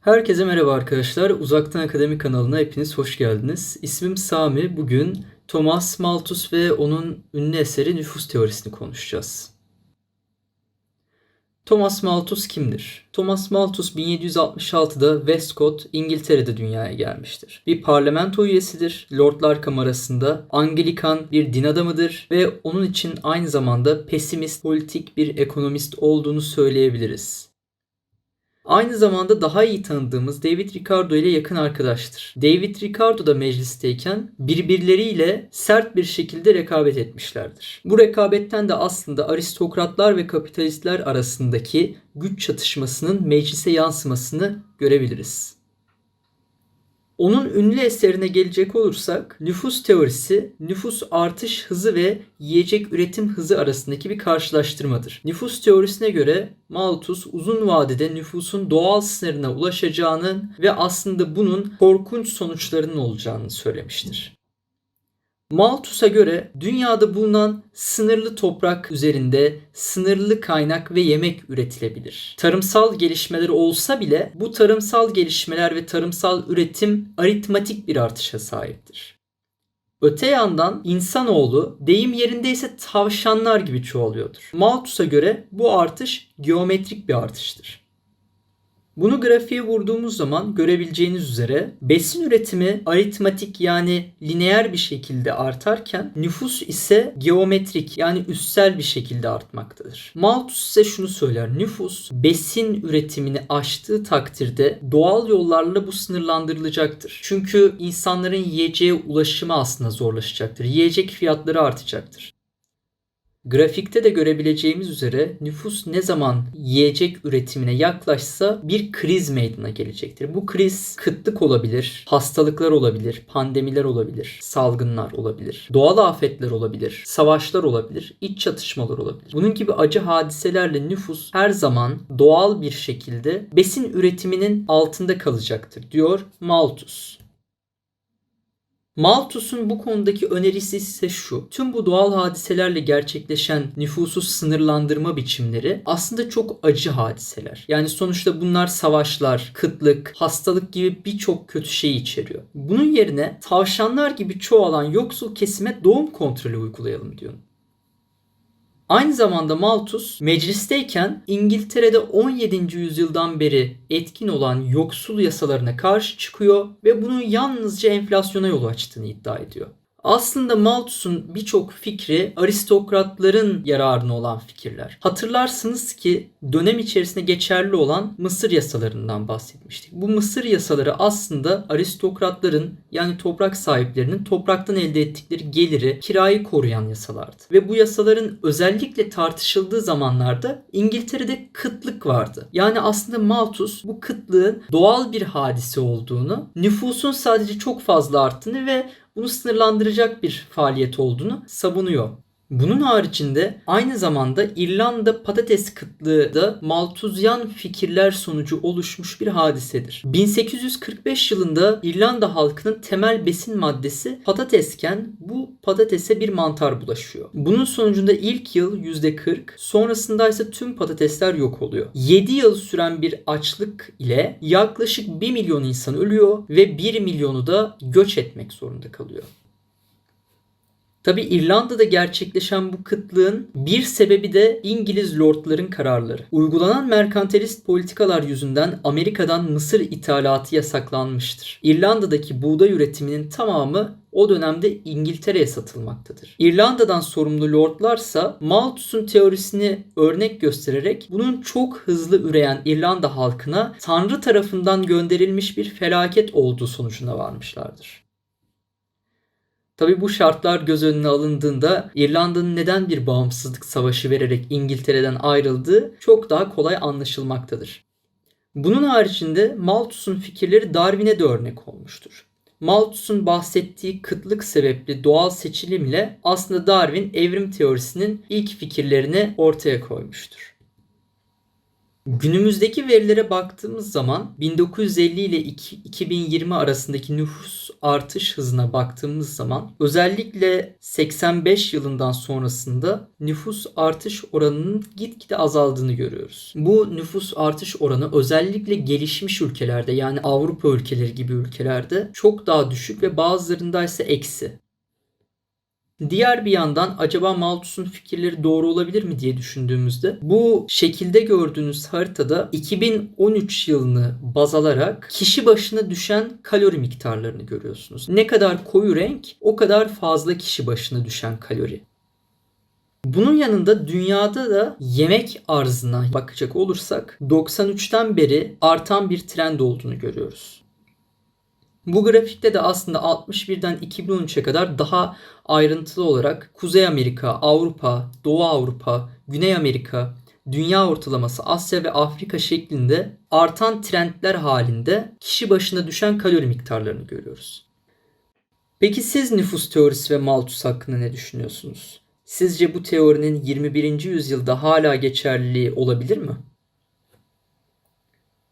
Herkese merhaba arkadaşlar. Uzaktan Akademi kanalına hepiniz hoş geldiniz. İsmim Sami. Bugün Thomas Malthus ve onun ünlü eseri nüfus teorisini konuşacağız. Thomas Malthus kimdir? Thomas Malthus 1766'da Westcott, İngiltere'de dünyaya gelmiştir. Bir parlamento üyesidir. Lordlar Kamerası'nda Anglikan bir din adamıdır ve onun için aynı zamanda pesimist, politik bir ekonomist olduğunu söyleyebiliriz. Aynı zamanda daha iyi tanıdığımız David Ricardo ile yakın arkadaştır. David Ricardo da meclisteyken birbirleriyle sert bir şekilde rekabet etmişlerdir. Bu rekabetten de aslında aristokratlar ve kapitalistler arasındaki güç çatışmasının meclise yansımasını görebiliriz. Onun ünlü eserine gelecek olursak nüfus teorisi nüfus artış hızı ve yiyecek üretim hızı arasındaki bir karşılaştırmadır. Nüfus teorisine göre Malthus uzun vadede nüfusun doğal sınırına ulaşacağının ve aslında bunun korkunç sonuçlarının olacağını söylemiştir. Malthus'a göre dünyada bulunan sınırlı toprak üzerinde sınırlı kaynak ve yemek üretilebilir. Tarımsal gelişmeler olsa bile bu tarımsal gelişmeler ve tarımsal üretim aritmatik bir artışa sahiptir. Öte yandan insanoğlu deyim yerindeyse tavşanlar gibi çoğalıyordur. Malthus'a göre bu artış geometrik bir artıştır. Bunu grafiğe vurduğumuz zaman görebileceğiniz üzere besin üretimi aritmatik yani lineer bir şekilde artarken nüfus ise geometrik yani üstsel bir şekilde artmaktadır. Malthus ise şunu söyler. Nüfus besin üretimini aştığı takdirde doğal yollarla bu sınırlandırılacaktır. Çünkü insanların yiyeceğe ulaşımı aslında zorlaşacaktır. Yiyecek fiyatları artacaktır. Grafikte de görebileceğimiz üzere nüfus ne zaman yiyecek üretimine yaklaşsa bir kriz meydana gelecektir. Bu kriz kıtlık olabilir, hastalıklar olabilir, pandemiler olabilir, salgınlar olabilir, doğal afetler olabilir, savaşlar olabilir, iç çatışmalar olabilir. Bunun gibi acı hadiselerle nüfus her zaman doğal bir şekilde besin üretiminin altında kalacaktır diyor Malthus. Malthus'un bu konudaki önerisi ise şu. Tüm bu doğal hadiselerle gerçekleşen nüfusu sınırlandırma biçimleri aslında çok acı hadiseler. Yani sonuçta bunlar savaşlar, kıtlık, hastalık gibi birçok kötü şey içeriyor. Bunun yerine tavşanlar gibi çoğalan yoksul kesime doğum kontrolü uygulayalım diyor. Aynı zamanda Malthus meclisteyken İngiltere'de 17. yüzyıldan beri etkin olan yoksul yasalarına karşı çıkıyor ve bunun yalnızca enflasyona yol açtığını iddia ediyor. Aslında Malthus'un birçok fikri aristokratların yararına olan fikirler. Hatırlarsınız ki dönem içerisinde geçerli olan Mısır yasalarından bahsetmiştik. Bu Mısır yasaları aslında aristokratların yani toprak sahiplerinin topraktan elde ettikleri geliri, kirayı koruyan yasalardı. Ve bu yasaların özellikle tartışıldığı zamanlarda İngiltere'de kıtlık vardı. Yani aslında Malthus bu kıtlığın doğal bir hadise olduğunu, nüfusun sadece çok fazla arttığını ve bunu sınırlandıracak bir faaliyet olduğunu savunuyor. Bunun haricinde aynı zamanda İrlanda patates kıtlığı da Maltuzyan fikirler sonucu oluşmuş bir hadisedir. 1845 yılında İrlanda halkının temel besin maddesi patatesken bu patatese bir mantar bulaşıyor. Bunun sonucunda ilk yıl %40, sonrasında ise tüm patatesler yok oluyor. 7 yıl süren bir açlık ile yaklaşık 1 milyon insan ölüyor ve 1 milyonu da göç etmek zorunda kalıyor. Tabi İrlanda'da gerçekleşen bu kıtlığın bir sebebi de İngiliz lordların kararları. Uygulanan merkantilist politikalar yüzünden Amerika'dan mısır ithalatı yasaklanmıştır. İrlanda'daki buğday üretiminin tamamı o dönemde İngiltere'ye satılmaktadır. İrlanda'dan sorumlu lordlarsa Malthus'un teorisini örnek göstererek bunun çok hızlı üreyen İrlanda halkına Tanrı tarafından gönderilmiş bir felaket olduğu sonucuna varmışlardır. Tabi bu şartlar göz önüne alındığında İrlanda'nın neden bir bağımsızlık savaşı vererek İngiltere'den ayrıldığı çok daha kolay anlaşılmaktadır. Bunun haricinde Malthus'un fikirleri Darwin'e de örnek olmuştur. Malthus'un bahsettiği kıtlık sebepli doğal seçilimle aslında Darwin evrim teorisinin ilk fikirlerini ortaya koymuştur. Günümüzdeki verilere baktığımız zaman 1950 ile iki- 2020 arasındaki nüfus artış hızına baktığımız zaman özellikle 85 yılından sonrasında nüfus artış oranının gitgide azaldığını görüyoruz. Bu nüfus artış oranı özellikle gelişmiş ülkelerde yani Avrupa ülkeleri gibi ülkelerde çok daha düşük ve bazılarında ise eksi. Diğer bir yandan acaba Malthus'un fikirleri doğru olabilir mi diye düşündüğümüzde bu şekilde gördüğünüz haritada 2013 yılını baz alarak kişi başına düşen kalori miktarlarını görüyorsunuz. Ne kadar koyu renk o kadar fazla kişi başına düşen kalori. Bunun yanında dünyada da yemek arzına bakacak olursak 93'ten beri artan bir trend olduğunu görüyoruz. Bu grafikte de aslında 61'den 2013'e kadar daha ayrıntılı olarak Kuzey Amerika, Avrupa, Doğu Avrupa, Güney Amerika, dünya ortalaması Asya ve Afrika şeklinde artan trendler halinde kişi başına düşen kalori miktarlarını görüyoruz. Peki siz nüfus teorisi ve Malthus hakkında ne düşünüyorsunuz? Sizce bu teorinin 21. yüzyılda hala geçerliliği olabilir mi?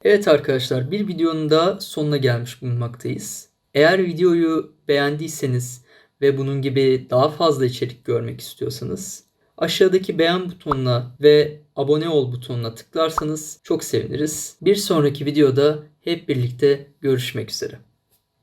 Evet arkadaşlar bir videonun da sonuna gelmiş bulunmaktayız. Eğer videoyu beğendiyseniz ve bunun gibi daha fazla içerik görmek istiyorsanız aşağıdaki beğen butonuna ve abone ol butonuna tıklarsanız çok seviniriz. Bir sonraki videoda hep birlikte görüşmek üzere.